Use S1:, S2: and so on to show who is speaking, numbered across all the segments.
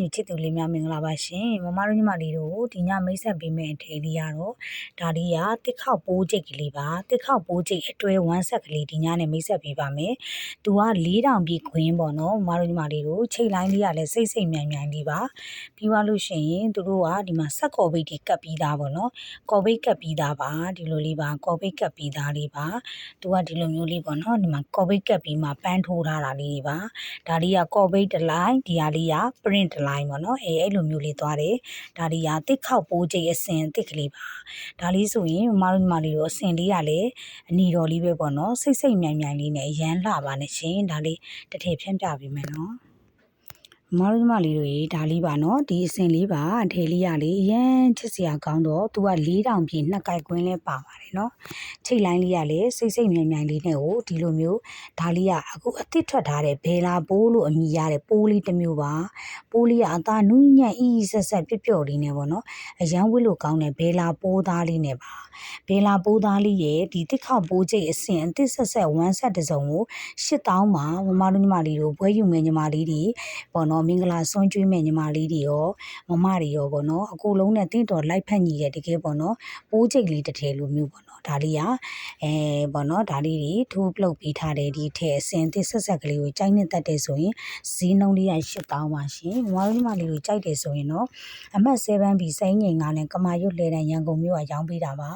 S1: ညီချစ်သူလေးများမင်္ဂလာပါရှင်မမတို့ညီမလေးတို့ဒီညမိတ်ဆက်ပေးမယ့်အထည်လေးကတော့ဒါလေးကတစ်ခေါက်ပိုးကျိတ်ကလေးပါတစ်ခေါက်ပိုးကျိတ်အတွဲဝမ်းဆက်ကလေးဒီညနဲ့မိတ်ဆက်ပေးပါမယ်သူက၄တောင်ပြည့်ခွင်းပေါ့နော်မမတို့ညီမလေးတို့ချိတ်လိုင်းလေးကလည်းစိတ်စိတ်မြိုင်မြိုင်လေးပါပြီးသွားလို့ရှိရင်သူတို့ကဒီမှာဆက်ကော်ဘိတ်တွေကပ်ပြီးသားပေါ့နော်ကော်ဘိတ်ကပ်ပြီးသားပါဒီလိုလေးပါကော်ဘိတ်ကပ်ပြီးသားလေးပါသူကဒီလိုမျိုးလေးပေါ့နော်ဒီမှာကော်ဘိတ်ကပ်ပြီးမှပန်းထိုးထားတာလေးပါဒါလေးကကော်ဘိတ်တစ်လိုင်းဒီဟာလေးက print တစ်လိုင်းပေါ့နော်အဲအဲ့လိုမျိုးလေးသွားတယ်ဒါလေးကတစ်ခေါက်ပိုးကျိတ်အစင်တစ်ကလေးပါဒါလေးဆိုရင်မမတို့ညီမလေးတို့အစင်လေးကလည်းအနီတော်လေးပဲပေါ့နော်စိတ်စိတ်မြိုင်မြိုင်လေးနဲ့အရန်လှပါနဲ့ရှင်ဒါလေးတစ်ထည်ဖြန့်ပြပေးမယ်နော် မမတို့ညီမလေးတို့ရေဒါလေးပါနော်ဒီအစင်လေးပါအထေလေးရလေးအရန်ချစ်စရာကောင်းတော့သူက၄တောင်ပြည့်နှစ်ကြိုက်ကွင်းလဲပါပါတယ်နော်ချိတ်လိုင်းလေးရလေးစိတ်စိတ်မြိုင်မြိုင်လေးနဲ့ဟိုဒီလိုမျိုးဒါလေးကအခုအစ်စ်ထွက်ထားတဲ့ဘယ်လာပိုးလို့အမည်ရတဲ့ပိုးလေးတစ်မျိုးပါပိုးလေးကအသားနူးညံ့အီးဆက်ဆက်ပျော့ပျော့လေးနဲ့ပေါ့နော်အရန်ဝစ်လို့ကောင်းတဲ့ဘယ်လာပိုးသားလေးနဲ့ပါဘယ်လာပိုးသားလေးရဲ့ဒီတစ်ခေါက်ပိုးကျိတ်အစင်အစ်စ်ဆက်ဆက်ဝမ်းဆက်တစ်စုံကို8000မှာမမတို့ညီမလေးတို့ဘွဲယူမယ်ညီမလေးတွေပေါ့နော်မင်္ဂလာဆွမ်းကျွေးမယ်ညီမလေးတွေရောမမတွေရောပေါ့နော်အကူလုံးနဲ့တင့်တော်လိုက်ဖက်ညီတဲ့တကယ်ပေါ့နော်ပိုးကျိတ်လေးတစ်ထည်လိုမျိုးပေါ့နော်ဒါလေးကအဲပေါ့နော်ဒါလေးတွေထိုးပလုတ်ပေးထားတဲ့ဒီထည်အစင်အစ်ဆက်ဆက်ကလေးကိုကြိုက်နေတတ်တယ်ဆိုရင်ဈေးနှုန်းလေးရ8000ပါရှင်မမတို့ညီမလေးတို့ကြိုက်တယ်ဆိုရင်တော့အမှတ်7ဘီစိမ့်ငိန်ကလည်းကမာရွတ်လဲတဲ့ရန်ကုန်မြို့ကရောင်းပေးတာပါ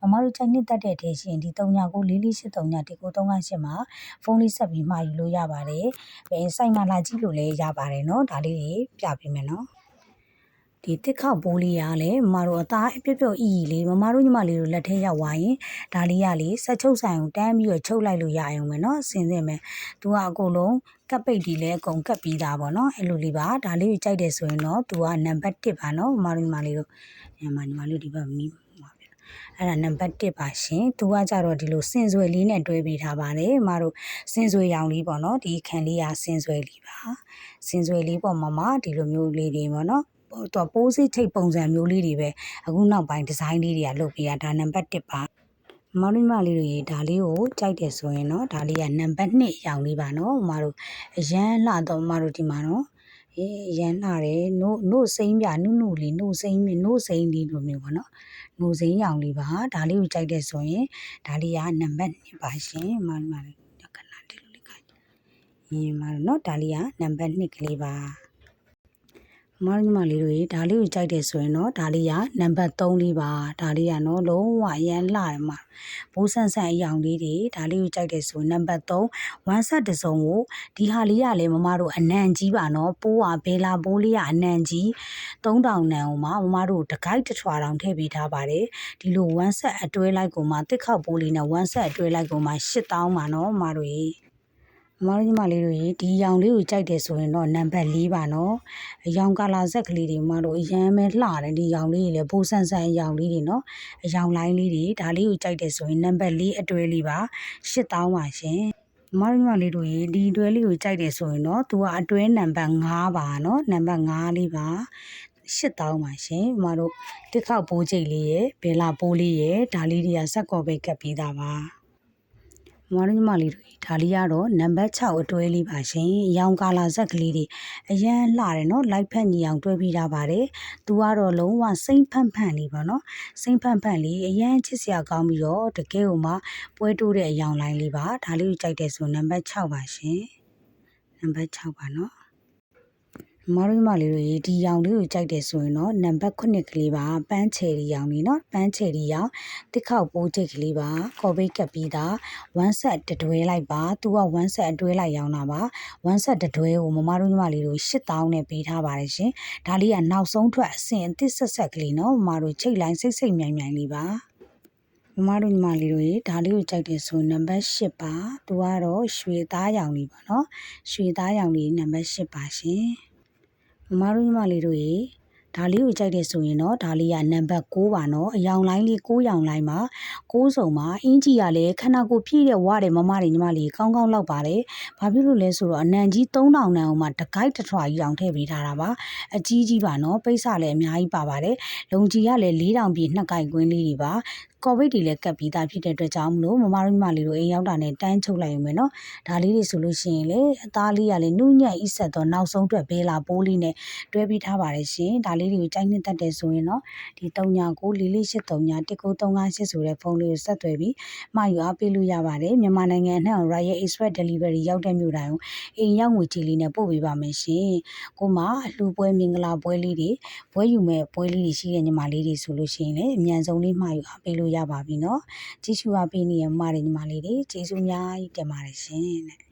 S1: မမတို့ကြိုက်နှစ်သက်တဲ့ထဲရှင်ဒီ39944339ဒီ938မှာဖုန်းလေးဆက်ပြီးမှာယူလို့ရပါတယ်။အဲစိုက်မှလာကြည့်လို့လည်းရပါတယ်နော်။ဒါလေးတွေပြပေးမယ်နော်။ဒီတစ်ခေါက်ပိုးလေးရလဲမမတို့အသားပြပြအီအီလေးမမတို့ညီမလေးတို့လက်ထဲရောက်သွားရင်ဒါလေးရလေဆက်ချုပ်ဆိုင်ကိုတန်းပြီးတော့ချုပ်လိုက်လို့ရအောင်မယ်နော်။စင်စင်မယ်။ तू ကအကုန်လုံးကပ်ပိတ်ဒီလည်းအကုန်ကပ်ပြီးသားပေါ့နော်။အဲ့လိုလေးပါဒါလေးကိုကြိုက်တယ်ဆိုရင်တော့ तू ကနံပါတ်1ပါနော်မမတို့ညီမလေးတို့ညီမညီမလေးဒီဘက်မီး အဲ့ဒါနံပါတ်1ပါရှင်သူကကြတော့ဒီလိုစင်ဆွဲလေးနဲ့တွဲပေးထားပါတယ်မတို့စင်ဆွဲရောင်လေးပေါ့နော်ဒီခံလေးကစင်ဆွဲလေးပါစင်ဆွဲလေးပေါ့မမဒီလိုမျိုးလေးတွေပေါ့နော်တော့ပိုးစိတ်ထိတ်ပုံစံမျိုးလေးတွေပဲအခုနောက်ပိုင်းဒီဇိုင်းလေးတွေကလုပ်ပေးတာဒါနံပါတ်1ပါမောင်လေးမလေးတို့ရေဒါလေးကိုကြိုက်တယ်ဆိုရင်တော့ဒါလေးကနံပါတ်2ရောင်လေးပါနော်မတို့အရန်လှတော့မတို့ဒီမှာနော် အေးရန်လာတယ်နို့နို့စိမ့်ပြနုနုလေးနို့စိမ့်မြနို့စိမ့်လေးလိုမျိုးပေါ့နော်နို့စိမ့်ရောင်လေးပါဒါလေးကိုကြိုက်တယ်ဆိုရင်ဒါလေးကနံပါတ်2ပါရှင်မမလေးခဏဒီလိုလေးခိုင်းညီမနော်ဒါလေးကနံပါတ်2ကလေးပါ မမညီမလေးတို့ရေဒါလေးကိုကြိုက်တယ်ဆိုရင်တော့ဒါလေးကနံပါတ်3လေးပါဒါလေးကနော်လုံးဝအရန်လှတယ်မှာဘိုးဆန်းဆန်းအယောင်လေးတွေဒါလေးကိုကြိုက်တယ်ဆိုရင်နံပါတ်3ဝမ်းဆက်တစ်စုံကိုဒီဟာလေးကလည်းမမတို့အနံကြီးပါနော်ပိုးကဘဲလာပိုးလေးကအနံကြီး3000နံဟိုမှာမမတို့တကိုက်တထွာတောင်ထည့်ပေးထားပါတယ်ဒီလိုဝမ်းဆက်အတွဲလိုက်ကိုမှတစ်ခေါက်ပိုးလေးနဲ့ဝမ်းဆက်အတွဲလိုက်ကိုမှ8000ပါနော်မမတို့ရေ မမတို့ညီမလေးတို့ရေဒီရောင်လေးကိုကြိုက်တယ်ဆိုရင်တော့နံပါတ်4ပါနော်အရောင်ကာလာဆက်ကလေးတွေမမတို့အရန်ပဲလှတယ်ဒီရောင်လေးတွေလည်းဘိုးဆန်းဆန်းအရောင်လေးတွေနော်အရောင်လိုင်းလေးတွေဒါလေးကိုကြိုက်တယ်ဆိုရင်နံပါတ်4အတွဲလေးပါ8000ပါရှင်မမတို့ညီမလေးတို့ရေဒီအတွဲလေးကိုကြိုက်တယ်ဆိုရင်တော့သူကအတွဲနံပါတ်5ပါနော်နံပါတ်5လေးပါ8000ပါရှင်မတို့တစ်ခေါက်ပိုးချိတ်လေးရယ်ဘယ်လာပိုးလေးရယ်ဒါလေးတွေကစက်ကော်ပဲကပ်ပြီးသားပါ မမတို့ညီမလေးတို့ဒါလေးကတော့နံပါတ်6အတွဲလေးပါရှင်။ရောင်ကာလာဇက်ကလေးတွေအရန်လှတယ်နော်လိုက်ဖက်ညီအောင်တွဲပြီးထားပါတယ်။သူကတော့လုံးဝစိမ့်ဖန့်ဖန့်လေးပေါ့နော်။စိမ့်ဖန့်ဖန့်လေးအရန်ချစ်စရာကောင်းပြီးတော့တကယ်ဟိုမှာပွဲတိုးတဲ့အယောင်လိုင်းလေးပါ။ဒါလေးကိုကြိုက်တယ်ဆိုနံပါတ်6ပါရှင်။နံပါတ်6ပါနော်။ ညီမတို့ညီမလေးတို့ရေဒီရောင်လေးကိုကြိုက်တယ်ဆိုရင်တော့နံပါတ်9ကလေးပါပန်းချယ်ရီရောင်လေးနော်ပန်းချယ်ရီရောင်တစ်ခေါက်ပိုးချိတ်ကလေးပါကော်ဘိတ်ကပ်ပြီးသားဝမ်းဆက်တတွဲလိုက်ပါသူကဝမ်းဆက်အတွဲလိုက်ရောင်းတာပါဝမ်းဆက်တတွဲကိုမမတို့ညီမလေးတို့8000နဲ့ပေးထားပါတယ်ရှင်ဒါလေးကနောက်ဆုံးထွက်အဆင့်အသစ်ဆက်ဆက်ကလေးနော်မမတို့ချိတ်လိုက်စိတ်စိတ်မြိုင်မြိုင်လေးပါမမတို့ညီမလေးတို့ရေဒါလေးကိုကြိုက်တယ်ဆိုနံပါတ်8ပါသူကတော့ရွှေသားရောင်လေးပါနော်ရွှေသားရောင်လေးနံပါတ်8ပါရှင် မမတို့ညီမလေးတို့ရေဒါလေးကိုကြိုက်တယ်ဆိုရင်တော့ဒါလေးကနံပါတ်6ပါနော်အယောင်လိုင်းလေး6ရောင်လိုင်းမှာ6စုံမှာအင်ကြီးကလည်းခန္ဓာကိုယ်ပြည့်တဲ့ဝါတယ်မမတွေညီမလေးကောင်းကောင်းလောက်ပါတယ်ဘာဖြစ်လို့လဲဆိုတော့အနံကြီး3000နံအောင်မှာတကိုက်တထွာကြီးအောင်ထည့်ပေးထားတာပါအကြီးကြီးပါနော်ပိတ်စလည်းအများကြီးပါပါတယ်လုံကြီးကလည်း4000ပြည့်နှစ်ကိုက်ကွင်းလေးတွေပါ ကော်ဗစ်တွေလည်းကပ်ပြီးသားဖြစ်တဲ့အတွက်ကြောင့်မလို့မမတို့ညီမလေးတို့အိမ်ရောက်တာနဲ့တန်းချုပ်လိုက်ရုံပဲနော်ဒါလေးတွေဆိုလို့ရှိရင်လေအသားလေးကလည်းနုညံ့ဣဆက်တော့နောက်ဆုံးအတွက်ဘေးလာပိုးလေးနဲ့တွဲပြီးထားပါတယ်ရှင်ဒါလေးတွေကိုကြိုက်နှစ်သက်တယ်ဆိုရင်နော်ဒီ39လေးလေး83 1938ဆိုတဲ့ဖုန်းလေးကိုဆက်သွယ်ပြီးမှာယူအားပေးလို့ရပါတယ်မြန်မာနိုင်ငံအနှံ့ Royal Express Delivery ရောက်တဲ့မြို့တိုင်းကိုအိမ်ရောက်ငွေကြေးလေးနဲ့ပို့ပေးပါမယ်ရှင်ကိုမအလှပွဲမင်္ဂလာပွဲလေးတွေပွဲယူမဲ့ပွဲလေးတွေရှိတဲ့ညီမလေးတွေဆိုလို့ရှိရင်လည်းအမြန်ဆုံးလေးမှာယူအားပေးလို့ရပါပြီနော်ကြည့်ရှုအားပေးနေရမမတွေညီမလေးတွေကျေးဇူးအများကြီးတင်ပါတယ်ရှင်တဲ့